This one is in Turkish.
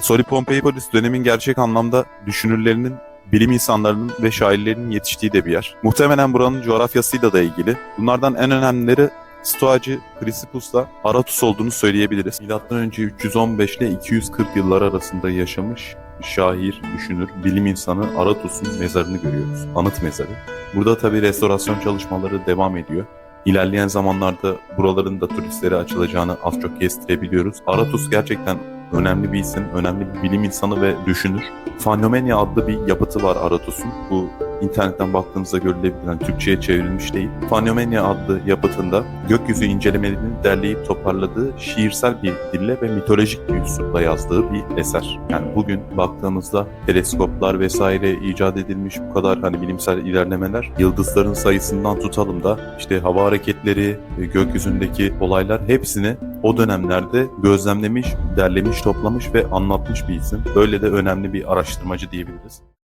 Soli Pompeipolis dönemin gerçek anlamda düşünürlerinin, bilim insanlarının ve şairlerinin yetiştiği de bir yer. Muhtemelen buranın coğrafyasıyla da ilgili. Bunlardan en önemlileri Stoacı Chrysippus'la Aratus olduğunu söyleyebiliriz. Milattan önce 315 ile 240 yıllar arasında yaşamış şair, düşünür, bilim insanı Aratus'un mezarını görüyoruz. Anıt mezarı. Burada tabii restorasyon çalışmaları devam ediyor. İlerleyen zamanlarda buraların da turistlere açılacağını az çok kestirebiliyoruz. Aratus gerçekten önemli bir isim, önemli bir bilim insanı ve düşünür. Phanomenia adlı bir yapıtı var Aratus'un. Bu internetten baktığımızda görülebilir. Yani Türkçe'ye çevrilmiş değil. Phanomenia adlı yapıtında gökyüzü incelemelerini derleyip toparladığı şiirsel bir dille ve mitolojik bir üslupla yazdığı bir eser. Yani bugün baktığımızda teleskoplar vesaire icat edilmiş bu kadar hani bilimsel ilerlemeler yıldızların sayısından tutalım da işte hava hareketleri, gökyüzündeki olaylar hepsini o dönemlerde gözlemlemiş, derlemiş, toplamış ve anlatmış bir isim. Böyle de önemli bir araştırmacı diyebiliriz.